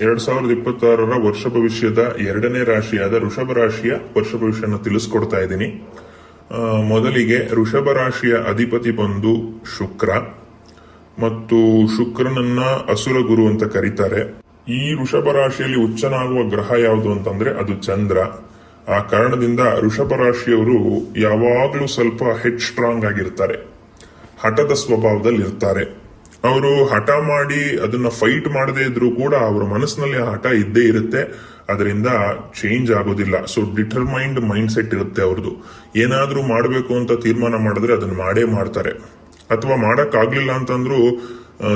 ಎರಡ್ ಸಾವಿರದ ಇಪ್ಪತ್ತಾರರ ವರ್ಷ ಭವಿಷ್ಯದ ಎರಡನೇ ರಾಶಿಯಾದ ಋಷಭ ರಾಶಿಯ ವರ್ಷ ಭವಿಷ್ಯನ ತಿಳಿಸ್ಕೊಡ್ತಾ ಇದ್ದೀನಿ. ಮೊದಲಿಗೆ ಋಷಭ ರಾಶಿಯ ಅಧಿಪತಿ ಬಂದು ಶುಕ್ರ. ಮತ್ತು ಶುಕ್ರನನ್ನ ಅಸುರ ಗುರು ಅಂತ ಕರೀತಾರೆ. ಈ ಋಷಭ ರಾಶಿಯಲ್ಲಿ ಉಚ್ಚನಾಗುವ ಗ್ರಹ ಯಾವುದು ಅಂತಂದ್ರೆ ಅದು ಚಂದ್ರ. ಆ ಕಾರಣದಿಂದ ಋಷಭ ರಾಶಿಯವರು ಯಾವಾಗಲೂ ಸ್ವಲ್ಪ ಹೆಚ್ ಸ್ಟ್ರಾಂಗ್ ಆಗಿರ್ತಾರೆ. ಹಠದ ಸ್ವಭಾವದಲ್ಲಿ ಇರ್ತಾರೆ ಅವರು ಹಠ ಮಾಡಿ ಅದನ್ನ ಫೈಟ್ ಮಾಡದೇ ಇದ್ರೂ ಕೂಡ ಅವರ ಮನಸ್ಸಿನಲ್ಲಿ ಆ ಹಠ ಇದ್ದೇ ಇರುತ್ತೆ. ಅದರಿಂದ ಚೇಂಜ್ ಆಗೋದಿಲ್ಲ. ಸೊ ಡಿಟರ್ಮೈಂಡ್ ಮೈಂಡ್ ಸೆಟ್ ಇರುತ್ತೆ ಅವ್ರದ್ದು ಏನಾದ್ರೂ ಮಾಡಬೇಕು ಅಂತ ತೀರ್ಮಾನ ಮಾಡಿದ್ರೆ ಅದನ್ನ ಮಾಡೇ ಮಾಡ್ತಾರೆ. ಅಥವಾ ಮಾಡಕ್ ಆಗ್ಲಿಲ್ಲ ಅಂತಂದ್ರೂ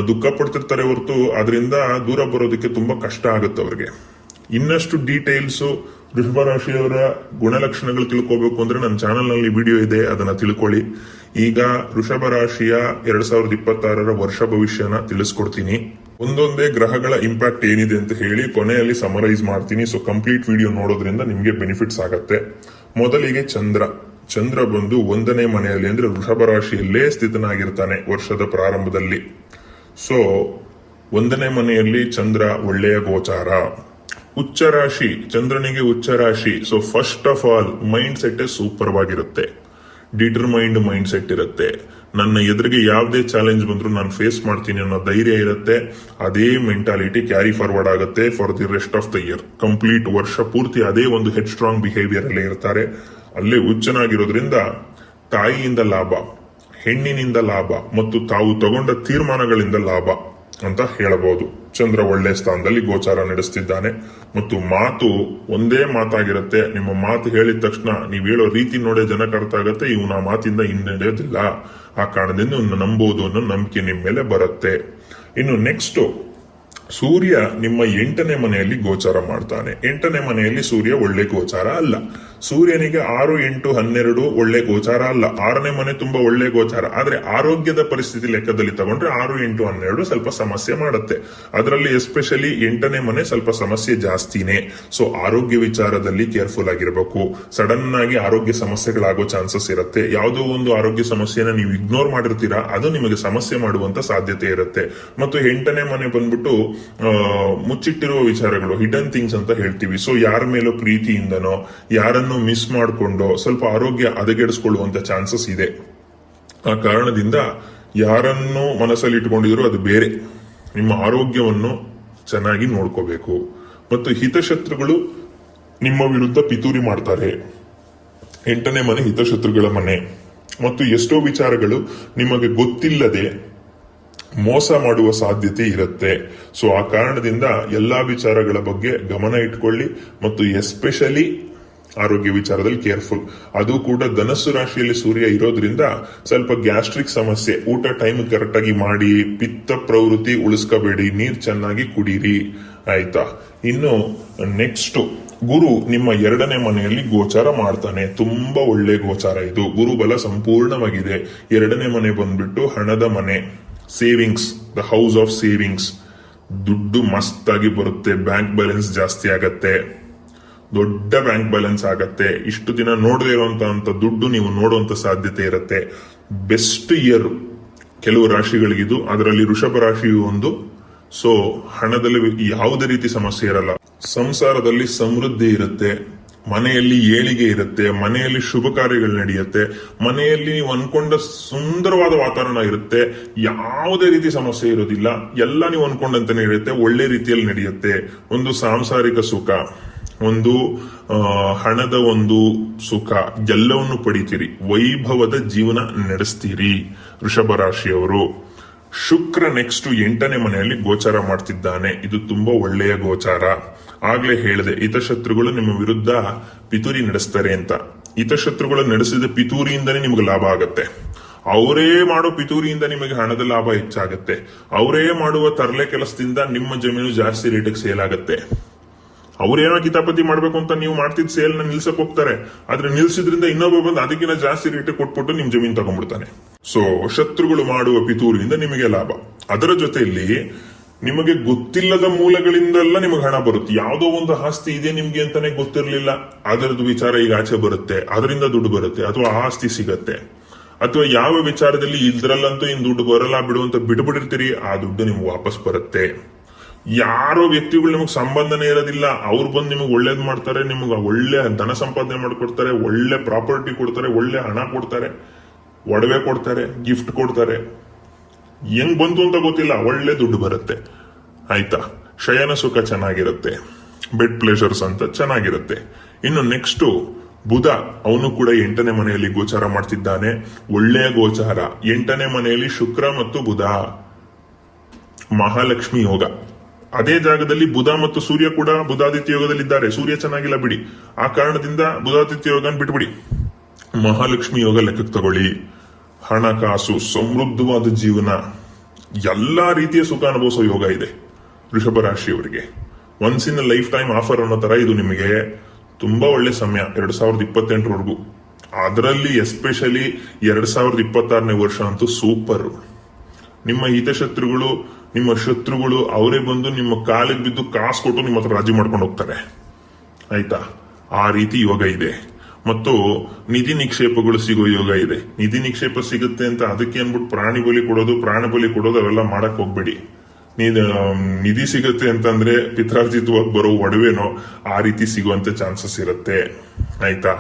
ದುಃಖ ಪಡ್ತಿರ್ತಾರೆ ಹೊರತು ಅದರಿಂದ ದೂರ ಬರೋದಕ್ಕೆ ತುಂಬಾ ಕಷ್ಟ ಆಗುತ್ತೆ ಅವ್ರಿಗೆ. ಇನ್ನಷ್ಟು ಡೀಟೇಲ್ಸ್ ವೃಷಭ ರಾಶಿಯವರ ಗುಣಲಕ್ಷಣಗಳು ತಿಳ್ಕೋಬೇಕು ಅಂದ್ರೆ ನನ್ನ ಚಾನೆಲ್ನಲ್ಲಿ ವಿಡಿಯೋ ಇದೆ, ಅದನ್ನ ತಿಳ್ಕೊಳ್ಳಿ. ಈಗ ವೃಷಭ ರಾಶಿಯ ಎರಡ್ ಸಾವಿರದ ಇಪ್ಪತ್ತಾರರ ವರ್ಷ ಭವಿಷ್ಯನ ತಿಳಿಸ್ಕೊಡ್ತೀನಿ. ಒಂದೊಂದೇ ಗ್ರಹಗಳ ಇಂಪ್ಯಾಕ್ಟ್ ಏನಿದೆ ಅಂತ ಹೇಳಿ ಕೊನೆಯಲ್ಲಿ ಸಮರೈಸ್ ಮಾಡ್ತೀನಿ. ಸೊ ಕಂಪ್ಲೀಟ್ ವಿಡಿಯೋ ನೋಡೋದ್ರಿಂದ ನಿಮಗೆ ಬೆನಿಫಿಟ್ಸ್ ಆಗತ್ತೆ. ಮೊದಲಿಗೆ ಚಂದ್ರ. ಚಂದ್ರ ಬಂದು ಒಂದನೇ ಮನೆಯಲ್ಲಿ ಅಂದ್ರೆ ವೃಷಭ ರಾಶಿಯಲ್ಲೇ ಸ್ಥಿತನಾಗಿರ್ತಾನೆ ವರ್ಷದ ಪ್ರಾರಂಭದಲ್ಲಿ. ಸೊ ಒಂದನೇ ಮನೆಯಲ್ಲಿ ಚಂದ್ರ ಒಳ್ಳೆಯ ಗೋಚಾರ. ಉಚ್ಚ ರಾಶಿ. ಚಂದ್ರನಿಗೆ ಉಚ್ಚ ರಾಶಿ. So first of all mind set super ಆಗಿರುತ್ತೆ. ಡಿಟರ್ಮೈಂಡ್ ಮೈಂಡ್ ಸೆಟ್ ಇರುತ್ತೆ. ನನ್ನ ಎದುರಿಗೆ ಯಾವುದೇ ಚಾಲೆಂಜ್ ಬಂದ್ರು ನಾನು ಫೇಸ್ ಮಾಡ್ತೀನಿ ಅನ್ನೋ ಧೈರ್ಯ ಇರುತ್ತೆ. ಅದೇ ಮೆಂಟಾಲಿಟಿ ಕ್ಯಾರಿ ಫಾರ್ವರ್ಡ್ ಆಗುತ್ತೆ for the rest of the year complete ವರ್ಷ ಪೂರ್ತಿ ಅದೇ ಒಂದು ಹೆಡ್ ಸ್ಟ್ರಾಂಗ್ ಬಿಹೇವಿಯರ್ ಅಲ್ಲೇ ಇರ್ತಾರೆ. ಅಲ್ಲೇ ಹುಚ್ಚನಾಗಿರೋದ್ರಿಂದ ತಾಯಿಯಿಂದ ಲಾಭ, ಹೆಣ್ಣಿನಿಂದ ಲಾಭ ಮತ್ತು ತಾವು ತಗೊಂಡ ತೀರ್ಮಾನಗಳಿಂದ ಲಾಭ ಅಂತ ಹೇಳಬಹುದು. ಚಂದ್ರ ಒಳ್ಳೆ ಸ್ಥಾನದಲ್ಲಿ ಗೋಚಾರ ನಡೆಸ್ತಿದ್ದಾನೆ. ಮತ್ತು ಮಾತು ಒಂದೇ ಮಾತಾಗಿರುತ್ತೆ. ನಿಮ್ಮ ಮಾತು ಹೇಳಿದ ತಕ್ಷಣ ನೀವು ಹೇಳೋ ರೀತಿ ನೋಡೇ ಜನಕ್ಕೆ ಅರ್ಥ ಆಗುತ್ತೆ. ಇವನ ಮಾತಿಂದ ಹಿನ್ನಡೆಯೋದಿಲ್ಲ ಆ ಕಾರಣದಿಂದ ನಂಬೋದು ಅನ್ನೋ ನಂಬಿಕೆ ನಿಮ್ಮ ಮೇಲೆ ಬರುತ್ತೆ. ಇನ್ನು ನೆಕ್ಸ್ಟ್ ಸೂರ್ಯ ನಿಮ್ಮ ಎಂಟನೇ ಮನೆಯಲ್ಲಿ ಗೋಚಾರ ಮಾಡ್ತಾನೆ. ಎಂಟನೇ ಮನೆಯಲ್ಲಿ ಸೂರ್ಯ ಒಳ್ಳೆ ಗೋಚಾರ ಅಲ್ಲ. ಸೂರ್ಯನಿಗೆ ಆರು ಎಂಟು ಹನ್ನೆರಡು ಒಳ್ಳೆ ಗೋಚಾರ ಅಲ್ಲ. ಆರನೇ ಮನೆ ತುಂಬಾ ಒಳ್ಳೆ ಗೋಚಾರ. ಆದ್ರೆ ಆರೋಗ್ಯದ ಪರಿಸ್ಥಿತಿ ಲೆಕ್ಕದಲ್ಲಿ ತಗೊಂಡ್ರೆ ಆರು ಎಂಟು ಹನ್ನೆರಡು ಸ್ವಲ್ಪ ಸಮಸ್ಯೆ ಮಾಡುತ್ತೆ. ಅದರಲ್ಲಿ ಎಸ್ಪೆಷಲಿ ಎಂಟನೇ ಮನೆ ಸ್ವಲ್ಪ ಸಮಸ್ಯೆ ಜಾಸ್ತಿನೇ. ಸೊ ಆರೋಗ್ಯ ವಿಚಾರದಲ್ಲಿ ಕೇರ್ಫುಲ್ ಆಗಿರಬೇಕು. ಸಡನ್ ಆಗಿ ಆರೋಗ್ಯ ಸಮಸ್ಯೆಗಳಾಗೋ ಚಾನ್ಸಸ್ ಇರುತ್ತೆ. ಯಾವುದೋ ಒಂದು ಆರೋಗ್ಯ ಸಮಸ್ಯೆನ ನೀವು ಇಗ್ನೋರ್ ಮಾಡಿರ್ತೀರಾ, ಅದು ನಿಮಗೆ ಸಮಸ್ಯೆ ಮಾಡುವಂತ ಸಾಧ್ಯತೆ ಇರುತ್ತೆ. ಮತ್ತು ಎಂಟನೇ ಮನೆ ಬಂದ್ಬಿಟ್ಟು ಮುಚ್ಚಿಟ್ಟಿರುವ ವಿಚಾರಗಳು ಹಿಡನ್ ಥಿಂಗ್ಸ್ ಅಂತ ಹೇಳ್ತೀವಿ. ಸೊ ಯಾರ ಮೇಲೋ ಪ್ರೀತಿಯಿಂದನೋ, ಯಾರನ್ನು ಮಿಸ್ ಮಾಡಿಕೊಂಡೋ, ಸ್ವಲ್ಪ ಆರೋಗ್ಯ ಹದಗೆಡಿಸ್ಕೊಳ್ಳುವಂತ ಚಾನ್ಸಸ್ ಇದೆ. ಆ ಕಾರಣದಿಂದ ಯಾರನ್ನು ಮನಸ್ಸಲ್ಲಿ ಇಟ್ಕೊಂಡಿದ್ರು ಅದು ಬೇರೆ. ನಿಮ್ಮ ಆರೋಗ್ಯವನ್ನು ಚೆನ್ನಾಗಿ ನೋಡ್ಕೋಬೇಕು. ಮತ್ತು ಹಿತಶತ್ರುಗಳು ನಿಮ್ಮ ವಿರುದ್ಧ ಪಿತೂರಿ ಮಾಡ್ತಾರೆ. ಎಂಟನೇ ಮನೆ ಹಿತಶತ್ರುಗಳ ಮನೆ. ಮತ್ತು ಎಷ್ಟೋ ವಿಚಾರಗಳು ನಿಮಗೆ ಗೊತ್ತಿಲ್ಲದೆ ಮೋಸ ಮಾಡುವ ಸಾಧ್ಯತೆ ಇರುತ್ತೆ. ಸೊ ಆ ಕಾರಣದಿಂದ ಎಲ್ಲಾ ವಿಚಾರಗಳ ಬಗ್ಗೆ ಗಮನ ಇಟ್ಕೊಳ್ಳಿ ಮತ್ತು ಎಸ್ಪೆಷಲಿ ಆರೋಗ್ಯ ವಿಚಾರದಲ್ಲಿ ಕೇರ್ಫುಲ್ ಅದು ಕೂಡ ಧನಸ್ಸು ರಾಶಿಯಲ್ಲಿ ಸೂರ್ಯ ಇರೋದ್ರಿಂದ ಸ್ವಲ್ಪ ಗ್ಯಾಸ್ಟ್ರಿಕ್ ಸಮಸ್ಯೆ, ಊಟ ಟೈಮ್ ಕರೆಕ್ಟ್ ಆಗಿ ಮಾಡಿ, ಪಿತ್ತ ಪ್ರವೃತ್ತಿ ಉಳಿಸ್ಕೋಬೇಡಿ, ನೀರ್ ಚೆನ್ನಾಗಿ ಕುಡೀರಿ. ಆಯ್ತಾ? ಇನ್ನು ನೆಕ್ಸ್ಟ್ ಗುರು ನಿಮ್ಮ ಎರಡನೇ ಮನೆಯಲ್ಲಿ ಗೋಚಾರ ಮಾಡ್ತಾನೆ. ತುಂಬಾ ಒಳ್ಳೆ ಗೋಚಾರ ಇದು. ಗುರುಬಲ ಸಂಪೂರ್ಣವಾಗಿದೆ. ಎರಡನೇ ಮನೆ ಬಂದ್ಬಿಟ್ಟು ಹಣದ ಮನೆ. Savings the house of savings ದುಡ್ಡು ಮಸ್ತಾಗಿ ಬರುತ್ತೆ ಬ್ಯಾಂಕ್ ಬ್ಯಾಲೆನ್ಸ್ ಜಾಸ್ತಿ ಆಗತ್ತೆ, ದೊಡ್ಡ ಬ್ಯಾಂಕ್ ಬ್ಯಾಲೆನ್ಸ್ ಆಗತ್ತೆ, ಇಷ್ಟು ದಿನ ನೋಡದೇ ಇರುವಂತ ದುಡ್ಡು ನೀವು ನೋಡುವಂತ ಸಾಧ್ಯತೆ ಇರುತ್ತೆ. ಬೆಸ್ಟ್ ಇಯರ್ ಕೆಲವು ರಾಶಿಗಳಿಗಿದು ಅದರಲ್ಲಿ ವೃಷಭ ರಾಶಿಯು ಒಂದು. ಸೊ ಹಣದಲ್ಲಿ ಯಾವುದೇ ರೀತಿ ಸಮಸ್ಯೆ ಇರಲ್ಲ. ಸಂಸಾರದಲ್ಲಿ ಸಮೃದ್ಧಿ ಇರುತ್ತೆ. ಮನೆಯಲ್ಲಿ ಏಳಿಗೆ ಇರುತ್ತೆ, ಮನೆಯಲ್ಲಿ ಶುಭ ಕಾರ್ಯಗಳು ನಡೆಯುತ್ತೆ, ಮನೆಯಲ್ಲಿ ನೀವು ಅನ್ಕೊಂಡ ಸುಂದರವಾದ ವಾತಾವರಣ ಇರುತ್ತೆ, ಯಾವುದೇ ರೀತಿ ಸಮಸ್ಯೆ ಇರೋದಿಲ್ಲ, ಎಲ್ಲ ನೀವು ಅನ್ಕೊಂಡಂತಾನೆ ಇರುತ್ತೆ, ಒಳ್ಳೆ ರೀತಿಯಲ್ಲಿ ನಡೆಯುತ್ತೆ. ಒಂದು ಸಾಂಸಾರಿಕ ಸುಖ, ಒಂದು ಹಣದ ಒಂದು ಸುಖ, ಎಲ್ಲವನ್ನು ಪಡಿತೀರಿ, ವೈಭವದ ಜೀವನ ನಡೆಸ್ತೀರಿ, ವೃಷಭ ರಾಶಿಯವರು. ಶುಕ್ರ ನೆಕ್ಸ್ಟ್ ಎಂಟನೇ ಮನೆಯಲ್ಲಿ ಗೋಚಾರ ಮಾಡ್ತಿದ್ದಾನೆ. ಇದು ತುಂಬಾ ಒಳ್ಳೆಯ ಗೋಚಾರ. ಆಗ್ಲೇ ಹೇಳಿದೆ, ಹಿತಶತ್ರುಗಳು ನಿಮ್ಮ ವಿರುದ್ಧ ಪಿತೂರಿ ನಡೆಸ್ತಾರೆ ಅಂತ. ಹಿತಶತ್ರುಗಳು ನಡೆಸಿದ ಪಿತೂರಿಯಿಂದನೇ ನಿಮ್ಗೆ ಲಾಭ ಆಗತ್ತೆ. ಅವರೇ ಮಾಡೋ ಪಿತೂರಿಯಿಂದ ನಿಮಗೆ ಹಣದ ಲಾಭ ಹೆಚ್ಚಾಗತ್ತೆ. ಅವರೇ ಮಾಡುವ ತರಲೆ ಕೆಲಸದಿಂದ ನಿಮ್ಮ ಜಮೀನು ಜಾಸ್ತಿ ರೇಟಿಗೆ ಸೇಲ್ ಆಗತ್ತೆ. ಅವ್ರೇನೋ ಕಿತಾಪತಿ ಮಾಡ್ಬೇಕು ಅಂತ ನೀವು ಮಾಡ್ತಿದ್ ಸೇಲ್ನ ನಿಲ್ಸಕ್ ಹೋಗ್ತಾರೆ. ಆದ್ರೆ ನಿಲ್ಸಿದ್ರಿಂದ ಇನ್ನೊಬ್ಬ ಬಂದು ಅದಕ್ಕಿಂತ ಜಾಸ್ತಿ ರೇಟ್ ಕೊಟ್ಬಿಟ್ಟು ನಿಮ್ ಜಮೀನ್ ತಗೊಂಡ್ಬಿಡ್ತಾನೆ. ಸೊ ಶತ್ರುಗಳು ಮಾಡುವ ಪಿತೂರಿನಿಂದ ನಿಮಗೆ ಲಾಭ. ಅದರ ಜೊತೆಯಲ್ಲಿ ನಿಮಗೆ ಗೊತ್ತಿಲ್ಲದ ಮೂಲಗಳಿಂದೆಲ್ಲ ನಿಮಗೆ ಹಣ ಬರುತ್ತೆ. ಯಾವುದೋ ಒಂದು ಆಸ್ತಿ ಇದೆ ನಿಮ್ಗೆ ಅಂತಾನೆ ಗೊತ್ತಿರಲಿಲ್ಲ. ಅದರದ್ದು ವಿಚಾರ ಈಗ ಆಚೆ ಬರುತ್ತೆ. ಅದರಿಂದ ದುಡ್ಡು ಬರುತ್ತೆ. ಅಥವಾ ಆಸ್ತಿ ಸಿಗತ್ತೆ. ಅಥವಾ ಯಾವ ವಿಚಾರದಲ್ಲಿ ಇದ್ರಲ್ಲಂತೂ ಇನ್ ದುಡ್ಡು ಬರಲ್ಲ ಬಿಡುವಂತ ಬಿಟ್ಬಿಟ್ಟಿರ್ತೀರಿ. ಆ ದುಡ್ಡು ನಿಮ್ಗೆ ವಾಪಸ್ ಬರುತ್ತೆ. ಯಾರೋ ವ್ಯಕ್ತಿಗಳು ನಿಮಗೆ ಸಂಬಂಧನೇ ಇರೋದಿಲ್ಲ, ಅವ್ರು ಬಂದು ನಿಮಗೆ ಒಳ್ಳೇದ್ ಮಾಡ್ತಾರೆ, ನಿಮಗೆ ಒಳ್ಳೆ ಧನ ಸಂಪಾದನೆ ಮಾಡ್ಕೊಡ್ತಾರೆ, ಒಳ್ಳೆ ಪ್ರಾಪರ್ಟಿ ಕೊಡ್ತಾರೆ, ಒಳ್ಳೆ ಹಣ ಕೊಡ್ತಾರೆ, ಒಡವೆ ಕೊಡ್ತಾರೆ ಗಿಫ್ಟ್ ಕೊಡ್ತಾರೆ. ಹೆಂಗ್ ಬಂತು ಅಂತ ಗೊತ್ತಿಲ್ಲ, ಒಳ್ಳೆ ದುಡ್ಡು ಬರುತ್ತೆ. ಆಯ್ತಾ? ಶಯನ ಸುಖ ಚೆನ್ನಾಗಿರುತ್ತೆ. ಬೆಡ್ ಪ್ಲೇಷರ್ಸ್ ಅಂತ ಚೆನ್ನಾಗಿರುತ್ತೆ. ಇನ್ನು ನೆಕ್ಸ್ಟ್ ಬುಧ, ಅವನು ಕೂಡ ಎಂಟನೇ ಮನೆಯಲ್ಲಿ ಗೋಚಾರ ಮಾಡ್ತಿದ್ದಾನೆ. ಒಳ್ಳೆಯ ಗೋಚಾರ. ಎಂಟನೇ ಮನೆಯಲ್ಲಿ ಶುಕ್ರ ಮತ್ತು ಬುಧ. ಮಹಾಲಕ್ಷ್ಮಿ ಯೋಗ. ಅದೇ ಜಾಗದಲ್ಲಿ ಬುಧ ಮತ್ತು ಸೂರ್ಯ ಕೂಡ ಬುಧಾದಿತ್ಯ ಯೋಗದಲ್ಲಿದ್ದಾರೆ. ಸೂರ್ಯ ಚೆನ್ನಾಗಿಲ್ಲ ಬಿಡಿ. ಆ ಕಾರಣದಿಂದ ಬುಧಾದಿತ್ಯ ಯೋಗನ ಬಿಟ್ಬಿಡಿ. ಮಹಾಲಕ್ಷ್ಮಿ ಯೋಗ ಲೆಕ್ಕಕ್ಕೆ ತಗೊಳ್ಳಿ. ಹಣಕಾಸು, ಸಮೃದ್ಧವಾದ ಜೀವನ, ಎಲ್ಲಾ ರೀತಿಯ ಸುಖ ಅನುಭವಿಸೋ ಯೋಗ ಇದೆ ವೃಷಭ ರಾಶಿಯವರಿಗೆ. Once in life time offer ಅನ್ನೋ ತರ ಇದು ನಿಮಗೆ ತುಂಬಾ ಒಳ್ಳೆ ಸಮಯ, ಎರಡ್ ಸಾವಿರದ ಇಪ್ಪತ್ತೆಂಟರವರೆಗೂ. ಅದರಲ್ಲಿ ಎಸ್ಪೆಷಲಿ ಎರಡ್ ಸಾವಿರದ ಇಪ್ಪತ್ತಾರನೇ ವರ್ಷ ಅಂತೂ ಸೂಪರ್ ನಿಮ್ಮ ಹಿತಶತ್ರುಗಳು ನಿಮ್ಮ ಶತ್ರುಗಳು ಅವರೇ ಬಂದು ನಿಮ್ಮ ಕಾಲಿಗೆ ಬಿದ್ದು ಕಾಸು ಕೊಟ್ಟು ನಿಮ್ಮ ಹತ್ರ ರಾಜಿ ಮಾಡ್ಕೊಂಡು ಹೋಗ್ತಾರೆ. ಆಯ್ತಾ? ಆ ರೀತಿ ಯೋಗ ಇದೆ. ಮತ್ತು ನಿಧಿ ನಿಕ್ಷೇಪಗಳು ಸಿಗೋ ಯೋಗ ಇದೆ. ನಿಧಿ ನಿಕ್ಷೇಪ ಸಿಗುತ್ತೆ ಅಂತ ಅದಕ್ಕೆ ಅನ್ಬಿಟ್ಟು ಪ್ರಾಣಿ ಬಲಿ ಕೊಡೋದು, ಪ್ರಾಣ ಬಲಿ ಕೊಡೋದು ಅವೆಲ್ಲ ಮಾಡಕ್ ಹೋಗ್ಬೇಡಿ. ನಿಧಿ ಸಿಗುತ್ತೆ ಅಂತಂದ್ರೆ ಪಿತ್ರಾರ್ಜಿತವಾಗಿ ಬರೋ ಒಡವೆನೋ ಆ ರೀತಿ ಸಿಗುವಂತ ಚಾನ್ಸಸ್ ಇರುತ್ತೆ. ಆಯ್ತಾ?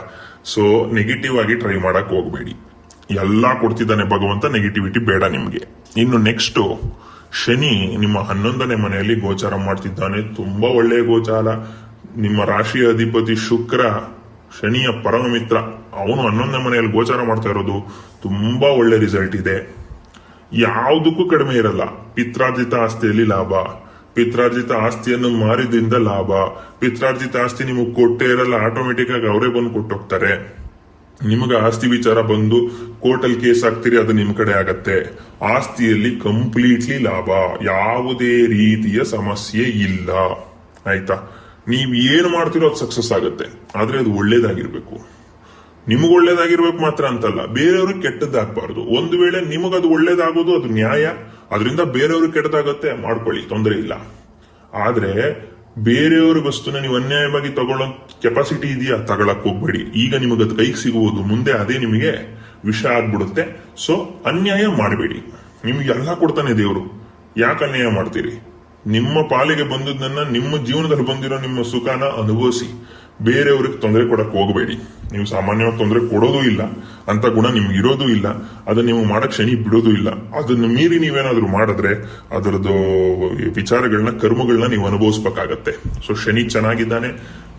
ಸೊ ನೆಗೆಟಿವ್ ಆಗಿ ಟ್ರೈ ಮಾಡಕ್ ಹೋಗ್ಬೇಡಿ. ಎಲ್ಲಾ ಕೊಡ್ತಿದ್ದಾನೆ ಭಗವಂತ ನೆಗೆಟಿವಿಟಿ ಬೇಡ ನಿಮಗೆ. ಇನ್ನು ನೆಕ್ಸ್ಟ್ ಶನಿ ನಿಮ್ಮ ಹನ್ನೊಂದನೇ ಮನೆಯಲ್ಲಿ ಗೋಚಾರ ಮಾಡ್ತಿದ್ದಾನೆ. ತುಂಬಾ ಒಳ್ಳೆಯ ಗೋಚಾರ. ನಿಮ್ಮ ರಾಶಿಯ ಅಧಿಪತಿ ಶುಕ್ರ, ಶನಿಯ ಪರಮ ಮಿತ್ರ ಅವನು ಹನ್ನೊಂದನೇ ಮನೆಯಲ್ಲಿ ಗೋಚಾರ ಮಾಡ್ತಾ ಇರೋದು ತುಂಬಾ ಒಳ್ಳೆ ರಿಸಲ್ಟ್ ಇದೆ. ಯಾವುದಕ್ಕೂ ಕಡಿಮೆ ಇರಲ್ಲ. ಪಿತ್ರಾರ್ಜಿತ ಆಸ್ತಿಯಲ್ಲಿ ಲಾಭ. ಪಿತ್ರಾರ್ಜಿತ ಆಸ್ತಿಯನ್ನು ಮಾರಿದ್ರಿಂದ ಲಾಭ. ಪಿತ್ರಾರ್ಜಿತ ಆಸ್ತಿ ನಿಮಗೆ ಕೊಟ್ಟೇ ಇರಲ್ಲ. ಆಟೋಮೆಟಿಕ್ ಆಗಿ ಅವರೇ ಬಂದು ಕೊಟ್ಟೋಗ್ತಾರೆ. ನಿಮಗೆ ಆಸ್ತಿ ವಿಚಾರ ಬಂದು ಕೋರ್ಟಲ್ಲಿ ಕೇಸ್ ಹಾಕ್ತೀರಿ, ಅದು ನಿಮ್ ಕಡೆ ಆಗತ್ತೆ. ಆಸ್ತಿಯಲ್ಲಿ ಕಂಪ್ಲೀಟ್ಲಿ ಲಾಭ. ಯಾವುದೇ ರೀತಿಯ ಸಮಸ್ಯೆ ಇಲ್ಲ. ಆಯ್ತಾ? ನೀವ್ ಏನು ಮಾಡ್ತಿರೋ ಅದು ಸಕ್ಸಸ್ ಆಗುತ್ತೆ. ಆದ್ರೆ ಅದು ಒಳ್ಳೇದಾಗಿರ್ಬೇಕು. ನಿಮಗೆ ಒಳ್ಳೇದಾಗಿರ್ಬೇಕು ಮಾತ್ರ ಅಂತಲ್ಲ. ಬೇರೆಯವ್ರಿಗೆ ಕೆಟ್ಟದ್ದಾಗಬಾರ್ದು. ಒಂದು ವೇಳೆ ನಿಮಗದು ಒಳ್ಳೇದಾಗೋದು, ಅದು ನ್ಯಾಯ. ಅದರಿಂದ ಬೇರೆಯವ್ರಿಗೆ ಕೆಟ್ಟದಾಗತ್ತೆ, ಮಾಡ್ಕೊಳ್ಳಿ. ತೊಂದರೆ ಇಲ್ಲ. ಆದ್ರೆ ಬೇರೆಯವ್ರ ವಸ್ತುನ ನೀವು ಅನ್ಯಾಯವಾಗಿ ತಗೊಳ್ಳೋ ಕೆಪಾಸಿಟಿ ಇದೆಯಾ? ತಗೊಳಕ್ ಹೋಗ್ಬೇಡಿ. ಈಗ ನಿಮಗದು ಕೈಗೆ ಸಿಗುವುದು. ಮುಂದೆ ಅದೇ ನಿಮಗೆ ವಿಷ ಆಗ್ಬಿಡುತ್ತೆ. ಸೊ ಅನ್ಯಾಯ ಮಾಡಬೇಡಿ. ನಿಮ್ಗೆ ಎಲ್ಲ ಕೊಡ್ತಾನೆ ದೇವರು. ಯಾಕೆ ಅನ್ಯಾಯ ಮಾಡ್ತೀರಿ? ನಿಮ್ಮ ಪಾಲಿಗೆ ಬಂದದನ್ನ ನಿಮ್ಮ ಜೀವನದಲ್ಲಿ ಬಂದಿರೋ ನಿಮ್ಮ ಸುಖನ ಅನುಭವಿಸಿ. ಬೇರೆಯವ್ರಿಗೆ ತೊಂದರೆ ಕೊಡಕ್ ಹೋಗಬೇಡಿ. ನೀವು ಸಾಮಾನ್ಯವಾಗಿ ತೊಂದರೆ ಕೊಡೋದು ಇಲ್ಲ ಅಂತ ಗುಣ ನಿಮ್ಗೆ ಇರೋದು ಇಲ್ಲ ಅದನ್ನ ನೀವು ಮಾಡಕ್ ಶನಿ ಬಿಡೋದು ಇಲ್ಲ. ಅದನ್ನ ಮೀರಿ ನೀವೇನಾದ್ರೂ ಮಾಡಿದ್ರೆ ಅದರದ್ದು ವಿಚಾರಗಳನ್ನ, ಕರ್ಮಗಳನ್ನ ನೀವು ಅನುಭವಿಸ್ಬೇಕಾಗತ್ತೆ. ಸೊ ಶನಿ ಚೆನ್ನಾಗಿದ್ದಾನೆ,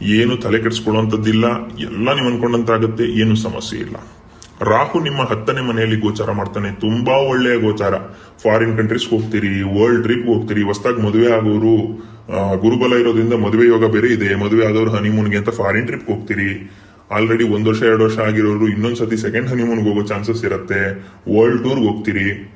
ಏನು ತಲೆ ಕೆಡಿಸ್ಕೊಳ್ಳುವಂಥದ್ದಿಲ್ಲ, ಎಲ್ಲ ನೀವು ಅನ್ಕೊಂಡಂತಾಗತ್ತೆ, ಏನು ಸಮಸ್ಯೆ ಇಲ್ಲ. ರಾಹು ನಿಮ್ಮ ಹತ್ತನೇ ಮನೆಯಲ್ಲಿ ಗೋಚಾರ ಮಾಡ್ತಾನೆ. ತುಂಬಾ ಒಳ್ಳೆಯ ಗೋಚಾರ. ಫಾರಿನ್ ಕಂಟ್ರೀಸ್ ಹೋಗ್ತೀರಿ ವರ್ಲ್ಡ್ ಟ್ರಿಪ್ ಹೋಗ್ತೀರಿ, ಹೊಸದಾಗಿ ಮದುವೆ ಆಗೋರು ಗುರುಬಲ ಇರೋದ್ರಿಂದ ಮದುವೆ ಯೋಗ ಬೇರೆ ಇದೆ. ಮದುವೆ ಆದವರು ಹನಿಮೂನ್ಗೆ ಅಂತ ಫಾರಿನ್ ಟ್ರಿಪ್ ಹೋಗ್ತೀರಿ. ಆಲ್ರೆಡಿ ಒಂದು ವರ್ಷ, ಎರಡು ವರ್ಷ ಆಗಿರೋರು ಇನ್ನೊಂದ್ಸತಿ ಸೆಕೆಂಡ್ ಹನಿಮೂನ್ಗೆ ಹೋಗೋ ಚಾನ್ಸಸ್ ಇರುತ್ತೆ. ವರ್ಲ್ಡ್ ಟೂರ್ಗೆ ಹೋಗ್ತೀರಿ.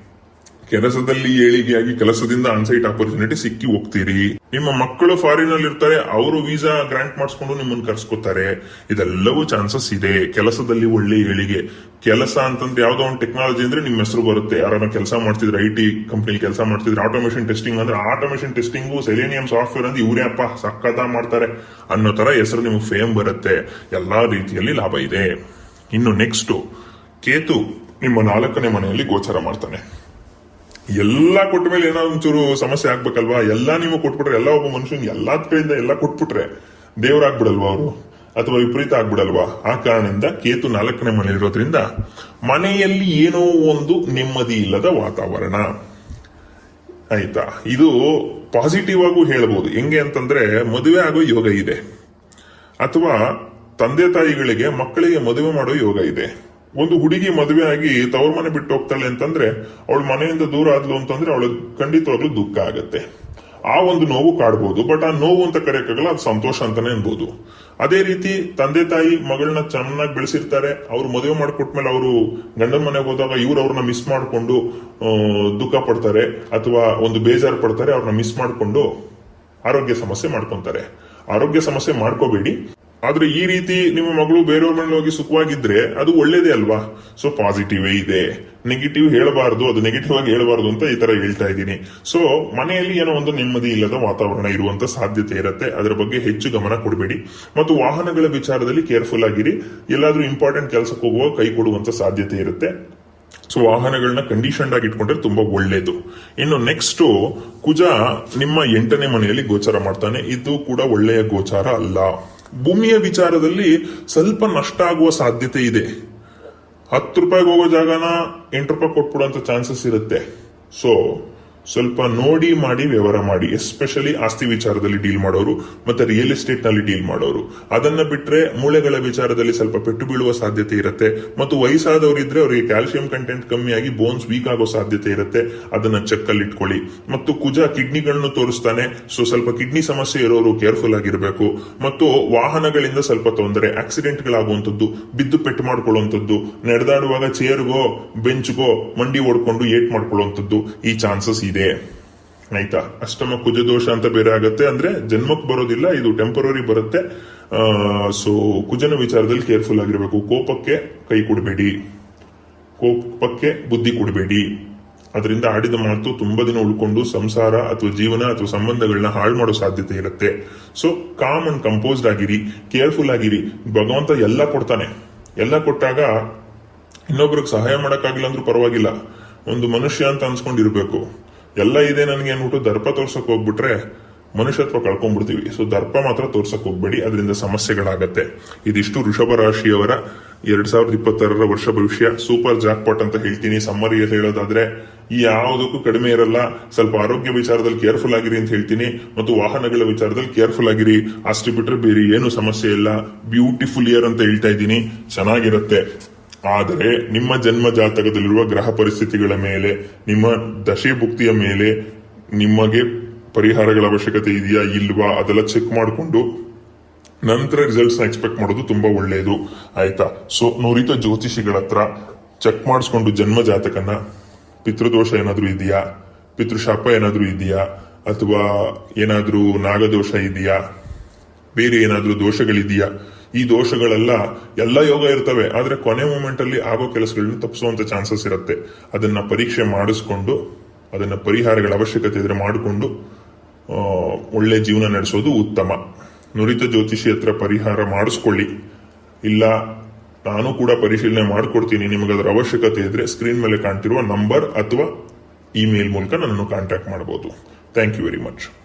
ಕೆಲಸದಲ್ಲಿ ಏಳಿಗೆಯಾಗಿ ಕೆಲಸದಿಂದ ಅನ್ಸೈಟ್ ಆಪರ್ಚುನಿಟಿ ಸಿಕ್ಕಿ ಹೋಗ್ತೀರಿ. ನಿಮ್ಮ ಮಕ್ಕಳು ಫಾರಿನ್ ಅಲ್ಲಿ ಇರ್ತಾರೆ, ಅವರು ವೀಸಾ ಗ್ರಾಂಟ್ ಮಾಡಿಸ್ಕೊಂಡು ನಿಮ್ಮನ್ನ ಕರ್ಸ್ಕೊತಾರೆ. ಇದೆಲ್ಲವೂ ಚಾನ್ಸಸ್ ಇದೆ. ಕೆಲಸದಲ್ಲಿ ಒಳ್ಳೆ ಏಳಿಗೆ. ಕೆಲಸ ಅಂತಂದ್ರೆ ಯಾವ್ದೋ ಒಂದು ಟೆಕ್ನಾಲಜಿ ಅಂದ್ರೆ ನಿಮ್ಮ ಹೆಸರು ಬರುತ್ತೆ. ಯಾರನ್ನ ಕೆಲಸ ಮಾಡ್ತಿದ್ರೆ ಐ ಟಿ ಕಂಪ್ನಿಲಿ ಕೆಲಸ ಮಾಡ್ತಿದ್ರೆ ಆಟೋಮೇಷನ್ ಟೆಸ್ಟಿಂಗ್ ಅಂದ್ರೆ ಆಟೋಮೇಷನ್ ಟೆಸ್ಟಿಂಗು ಸೆಲೇನಿಯಂ ಸಾಫ್ಟ್ವೇರ್ ಅಂದ್ರೆ ಇವರೇ ಅಪ್ಪ ಸಕ್ಕತ್ತ ಮಾಡ್ತಾರೆ ಅನ್ನೋ ತರ ಹೆಸರು ನಿಮಗೆ ಫೇಮ್ ಬರುತ್ತೆ. ಎಲ್ಲಾ ರೀತಿಯಲ್ಲಿ ಲಾಭ ಇದೆ. ಇನ್ನು ನೆಕ್ಸ್ಟ್ ಕೇತು ನಿಮ್ಮ ನಾಲ್ಕನೇ ಮನೆಯಲ್ಲಿ ಗೋಚರ ಮಾಡ್ತಾನೆ. ಎಲ್ಲಾ ಕೊಟ್ಟ ಮೇಲೆ ಏನಾದ್ರು ಒಂಚೂರು ಸಮಸ್ಯೆ ಆಗ್ಬೇಕಲ್ವಾ? ಎಲ್ಲಾ ನೀವು ಕೊಟ್ಬಿಟ್ರೆ, ಎಲ್ಲ ಒಬ್ಬ ಮನುಷ್ಯನ್ ಎಲ್ಲಾ ಕಡೆಯಿಂದ ಎಲ್ಲ ಕೊಟ್ಬಿಟ್ರೆ ದೇವರಾಗ್ಬಿಡಲ್ವಾ ಅವರು? ಅಥವಾ ವಿಪರೀತ ಆಗ್ಬಿಡಲ್ವಾ? ಆ ಕಾರಣದಿಂದ ಕೇತು ನಾಲ್ಕನೇ ಮನೆಯಲ್ಲಿರೋದ್ರಿಂದ ಮನೆಯಲ್ಲಿ ಏನೋ ಒಂದು ನೆಮ್ಮದಿ ಇಲ್ಲದ ವಾತಾವರಣ. ಆಯ್ತಾ? ಇದು ಪಾಸಿಟಿವ್ ಆಗೂ ಹೇಳ್ಬೋದು. ಹೆಂಗೆ ಅಂತಂದ್ರೆ ಮದುವೆ ಆಗೋ ಯೋಗ ಇದೆ. ಅಥವಾ ತಂದೆ ತಾಯಿಗಳಿಗೆ ಮಕ್ಕಳಿಗೆ ಮದುವೆ ಮಾಡೋ ಯೋಗ ಇದೆ. ಒಂದು ಹುಡುಗಿ ಮದುವೆ ಆಗಿ ತವ್ರ ಮನೆ ಬಿಟ್ಟು ಹೋಗ್ತಾಳೆ ಅಂತಂದ್ರೆ ಅವಳು ಮನೆಯಿಂದ ದೂರ ಆದ್ಲು ಅಂತಂದ್ರೆ ಅವಳು ಖಂಡಿತವಾಗ್ಲೂ ದುಃಖ ಆಗತ್ತೆ. ಆ ಒಂದು ನೋವು ಕಾಡ್ಬೋದು, ಬಟ್ ಆ ನೋವು ಅಂತ ಕರೆಯಕ್ಕಾಗಲ್ಲ, ಅದು ಸಂತೋಷ ಅಂತಾನೆ ಅನ್ಬೋದು. ಅದೇ ರೀತಿ ತಂದೆ ತಾಯಿ ಮಗಳನ್ನ ಚೆನ್ನಾಗಿ ಬೆಳೆಸಿರ್ತಾರೆ, ಅವ್ರು ಮದುವೆ ಮಾಡ್ಕೊಟ್ಮೇಲೆ ಅವರು ಗಂಡನ ಮನೆಗೆ ಹೋದಾಗ ಇವ್ರು ಅವ್ರನ್ನ ಮಿಸ್ ಮಾಡ್ಕೊಂಡು ದುಃಖ ಪಡ್ತಾರೆ, ಅಥವಾ ಒಂದು ಬೇಜಾರು ಪಡ್ತಾರೆ, ಅವ್ರನ್ನ ಮಿಸ್ ಮಾಡ್ಕೊಂಡು ಆರೋಗ್ಯ ಸಮಸ್ಯೆ ಮಾಡ್ಕೊಂತಾರೆ. ಆರೋಗ್ಯ ಸಮಸ್ಯೆ ಮಾಡ್ಕೋಬೇಡಿ. ಆದ್ರೆ ಈ ರೀತಿ ನಿಮ್ಮ ಮಗಳು ಬೇರೆಯವ್ರ ಮನೇಲಿ ಹೋಗಿ ಸುಖವಾಗಿದ್ರೆ ಅದು ಒಳ್ಳೇದೇ ಅಲ್ವಾ? ಸೊ ಪಾಸಿಟಿವ್ ಇದೆ. ನೆಗೆಟಿವ್ ಹೇಳಬಾರ್ದು, ಅದು ನೆಗೆಟಿವ್ ಆಗಿ ಹೇಳಬಾರ್ದು ಅಂತ ಈ ತರ ಹೇಳ್ತಾ ಇದ್ದೀನಿ. ಸೊ ಮನೆಯಲ್ಲಿ ಏನೋ ಒಂದು ನೆಮ್ಮದಿ ಇಲ್ಲದ ವಾತಾವರಣ ಇರುವಂತ ಸಾಧ್ಯತೆ ಇರುತ್ತೆ. ಅದರ ಬಗ್ಗೆ ಹೆಚ್ಚು ಗಮನ ಕೊಡಬೇಡಿ. ಮತ್ತು ವಾಹನಗಳ ವಿಚಾರದಲ್ಲಿ ಕೇರ್ಫುಲ್ ಆಗಿರಿ. ಎಲ್ಲಾದ್ರೂ ಇಂಪಾರ್ಟೆಂಟ್ ಕೆಲಸಕ್ಕೆ ಹೋಗುವಾಗ ಕೈ ಕೊಡುವಂತ ಸಾಧ್ಯತೆ ಇರುತ್ತೆ. ಸೊ ವಾಹನಗಳನ್ನ ಕಂಡೀಷನ್ ಆಗಿ ಇಟ್ಕೊಂಡ್ರೆ ತುಂಬಾ ಒಳ್ಳೇದು. ಇನ್ನು ನೆಕ್ಸ್ಟ್ ಕುಜ ನಿಮ್ಮ ಎಂಟನೇ ಮನೆಯಲ್ಲಿ ಗೋಚಾರ ಮಾಡ್ತಾನೆ. ಇದು ಕೂಡ ಒಳ್ಳೆಯ ಗೋಚಾರ ಅಲ್ಲ. ಭೂಮಿಯ ವಿಚಾರದಲ್ಲಿ ಸ್ವಲ್ಪ ನಷ್ಟ ಆಗುವ ಸಾಧ್ಯತೆ ಇದೆ. ಹತ್ತು ರೂಪಾಯಿಗೆ ಹೋಗೋ ಜಾಗನ ಎಂಟು ರೂಪಾಯಿ ಕೊಟ್ಬಿಡೋ ಚಾನ್ಸಸ್ ಇರುತ್ತೆ. ಸೊ ಸ್ವಲ್ಪ ನೋಡಿ ಮಾಡಿ ವ್ಯವಹಾರ ಮಾಡಿ ಎಸ್ಪೆಷಲಿ ಆಸ್ತಿ ವಿಚಾರದಲ್ಲಿ ಡೀಲ್ ಮಾಡೋರು ಮತ್ತೆ ರಿಯಲ್ ಎಸ್ಟೇಟ್ನಲ್ಲಿ ಡೀಲ್ ಮಾಡೋರು. ಅದನ್ನ ಬಿಟ್ರೆ ಮೂಳೆಗಳ ವಿಚಾರದಲ್ಲಿ ಸ್ವಲ್ಪ ಪೆಟ್ಟು ಬೀಳುವ ಸಾಧ್ಯತೆ ಇರುತ್ತೆ. ಮತ್ತು ವಯಸ್ಸಾದವರು ಇದ್ರೆ ಅವರಿಗೆ ಕ್ಯಾಲ್ಸಿಯಂ ಕಂಟೆಂಟ್ ಕಮ್ಮಿಯಾಗಿ ಬೋನ್ಸ್ ವೀಕ್ ಆಗೋ ಸಾಧ್ಯತೆ ಇರುತ್ತೆ. ಅದನ್ನ ಚೆಕ್ ಅಲ್ಲಿ ಇಟ್ಕೊಳ್ಳಿ. ಮತ್ತು ಕುಜ ಕಿಡ್ನಿಗಳನ್ನು ತೋರಿಸ್ತಾನೆ. ಸೊ ಸ್ವಲ್ಪ ಕಿಡ್ನಿ ಸಮಸ್ಯೆ ಇರೋರು ಕೇರ್ಫುಲ್ ಆಗಿರಬೇಕು. ಮತ್ತು ವಾಹನಗಳಿಂದ ಸ್ವಲ್ಪ ತೊಂದರೆ ಆಕ್ಸಿಡೆಂಟ್ ಗಳಾಗುವಂತದ್ದು ಬಿದ್ದು ಪೆಟ್ಟು ಮಾಡ್ಕೊಳ್ಳುವಂಥದ್ದು, ನಡೆದಾಡುವಾಗ ಚೇರ್ಗೋ ಬೆಂಚ್ಗೋ ಮಂಡಿ ಓಡ್ಕೊಂಡು ಏಟ್ ಮಾಡ್ಕೊಳ್ಳುವಂಥದ್ದು, ಈ ಚಾನ್ಸಸ್ ಇದೆ. ಆಯ್ತಾ? ಅಷ್ಟಮ ಕುಜದೋಷ ಅಂತ ಬೇರೆ ಆಗತ್ತೆ. ಅಂದ್ರೆ ಜನ್ಮಕ್ಕೆ ಬರೋದಿಲ್ಲ, ಇದು ಟೆಂಪರರಿ ಬರುತ್ತೆ. ಸೊ ಕುಜನ ವಿಚಾರದಲ್ಲಿ ಕೇರ್ಫುಲ್ ಆಗಿರಬೇಕು. ಕೋಪಕ್ಕೆ ಕೈ ಕೊಡಬೇಡಿ. ಕೋಪಕ್ಕೆ ಬುದ್ಧಿ ಕೊಡಬೇಡಿ. ಅದರಿಂದ ಆಡಿದ ಮಾತು ತುಂಬಾ ದಿನ ಉಳ್ಕೊಂಡು ಸಂಸಾರ ಅಥವಾ ಜೀವನ ಅಥವಾ ಸಂಬಂಧಗಳನ್ನ ಹಾಳು ಮಾಡೋ ಸಾಧ್ಯತೆ ಇರುತ್ತೆ. ಸೊ ಕಾಮ್ ಅಂಡ್ ಕಂಪೋಸ್ಡ್ ಆಗಿರಿ. ಕೇರ್ಫುಲ್ ಆಗಿರಿ. ಭಗವಂತ ಎಲ್ಲ ಕೊಡ್ತಾನೆ. ಎಲ್ಲ ಕೊಟ್ಟಾಗ ಇನ್ನೊಬ್ರಿಗೆ ಸಹಾಯ ಮಾಡಕ್ಕಾಗಿಲ್ಲ ಅಂದ್ರೂ ಪರವಾಗಿಲ್ಲ. ಒಂದು ಮನುಷ್ಯ ಅಂತ ಅನ್ಸ್ಕೊಂಡಿರ್ಬೇಕು. ಎಲ್ಲ ಇದೆ ನನಗೆ ಅನ್ಬಿಟ್ಟು ದರ್ಪ ತೋರ್ಸಕ್ ಹೋಗ್ಬಿಟ್ರೆ ಮನುಷ್ಯತ್ವ ಕಳ್ಕೊಂಡ್ಬಿಡ್ತೀವಿ. ಸೊ ದರ್ಪ ಮಾತ್ರ ತೋರ್ಸಕ್ ಹೋಗ್ಬೇಡಿ. ಅದರಿಂದ ಸಮಸ್ಯೆಗಳಾಗತ್ತೆ. ಇದಿಷ್ಟು ಋಷಭ ರಾಶಿಯವರ ಎರಡ್ ಸಾವಿರದ ಇಪ್ಪತ್ತಾರರ ವರ್ಷ ಭವಿಷ್ಯ. ಸೂಪರ್ ಜಾಕ್ಪಾಟ್ ಅಂತ ಹೇಳ್ತೀನಿ. ಸಮ್ಮರಿಯಲ್ಲಿ ಹೇಳೋದಾದ್ರೆ, ಈ ಯಾವುದಕ್ಕೂ ಕಡಿಮೆ ಇರಲ್ಲ. ಸ್ವಲ್ಪ ಆರೋಗ್ಯ ವಿಚಾರದಲ್ಲಿ ಕೇರ್ಫುಲ್ ಆಗಿರಿ ಅಂತ ಹೇಳ್ತೀನಿ. ಮತ್ತು ವಾಹನಗಳ ವಿಚಾರದಲ್ಲಿ ಕೇರ್ಫುಲ್ ಆಗಿರಿ. ಅಷ್ಟು ಬಿಟ್ರೆ ಬೇರೆ ಏನು ಸಮಸ್ಯೆ ಇಲ್ಲ. ಬ್ಯೂಟಿಫುಲ್ ಇಯರ್ ಅಂತ ಹೇಳ್ತಾ ಇದ್ದೀನಿ. ಚೆನ್ನಾಗಿರುತ್ತೆ. ಆದರೆ ನಿಮ್ಮ ಜನ್ಮ ಜಾತಕದಲ್ಲಿರುವ ಗ್ರಹ ಪರಿಸ್ಥಿತಿಗಳ ಮೇಲೆ, ನಿಮ್ಮ ದಶೆ ಭುಕ್ತಿಯ ಮೇಲೆ ನಿಮಗೆ ಪರಿಹಾರಗಳ ಅವಶ್ಯಕತೆ ಇದೆಯಾ ಇಲ್ವಾ ಅದೆಲ್ಲ ಚೆಕ್ ಮಾಡಿಕೊಂಡು ನಂತರ ರಿಸಲ್ಟ್ಸ್ ಎಕ್ಸ್ಪೆಕ್ಟ್ ಮಾಡೋದು ತುಂಬಾ ಒಳ್ಳೆಯದು ಆಯ್ತಾ? ಸೊ ನುರಿತ ಜ್ಯೋತಿಷಿಗಳ ಹತ್ರ ಚೆಕ್ ಮಾಡಿಸ್ಕೊಂಡು ಜನ್ಮ ಜಾತಕನ ಪಿತೃದೋಷ ಏನಾದರೂ ಇದೆಯಾ? ಪಿತೃಶಾಪ ಏನಾದರೂ ಇದೆಯಾ? ಅಥವಾ ಏನಾದ್ರೂ ನಾಗದೋಷ ಇದೆಯಾ? ಬೇರೆ ಏನಾದ್ರೂ ದೋಷಗಳಿದೆಯಾ? ಈ ದೋಷಗಳೆಲ್ಲ ಎಲ್ಲ ಯೋಗ ಇರ್ತವೆ, ಆದರೆ ಕೊನೆ ಮೂಮೆಂಟ್ ಅಲ್ಲಿ ಆಗೋ ಕೆಲಸಗಳನ್ನ ತಪ್ಪಿಸುವಂತ ಚಾನ್ಸಸ್ ಇರುತ್ತೆ. ಅದನ್ನ ಪರೀಕ್ಷೆ ಮಾಡಿಸ್ಕೊಂಡು, ಅದನ್ನ ಪರಿಹಾರಗಳ ಅವಶ್ಯಕತೆ ಇದ್ರೆ ಮಾಡಿಕೊಂಡು ಒಳ್ಳೆ ಜೀವನ ನಡೆಸೋದು ಉತ್ತಮ. ನುರಿತ ಜ್ಯೋತಿಷಿ ಹತ್ರ ಪರಿಹಾರ ಮಾಡಿಸ್ಕೊಳ್ಳಿ. ಇಲ್ಲ, ನಾನು ಕೂಡ ಪರಿಶೀಲನೆ ಮಾಡಿಕೊಡ್ತೀನಿ, ನಿಮಗೆ ಅದರ ಅವಶ್ಯಕತೆ ಇದ್ರೆ ಸ್ಕ್ರೀನ್ ಮೇಲೆ ಕಾಣ್ತಿರುವ ನಂಬರ್ ಅಥವಾ ಇಮೇಲ್ ಮೂಲಕ ನನ್ನನ್ನು ಕಾಂಟ್ಯಾಕ್ಟ್ ಮಾಡಬಹುದು ಥ್ಯಾಂಕ್ ಯು ವೆರಿ ಮಚ್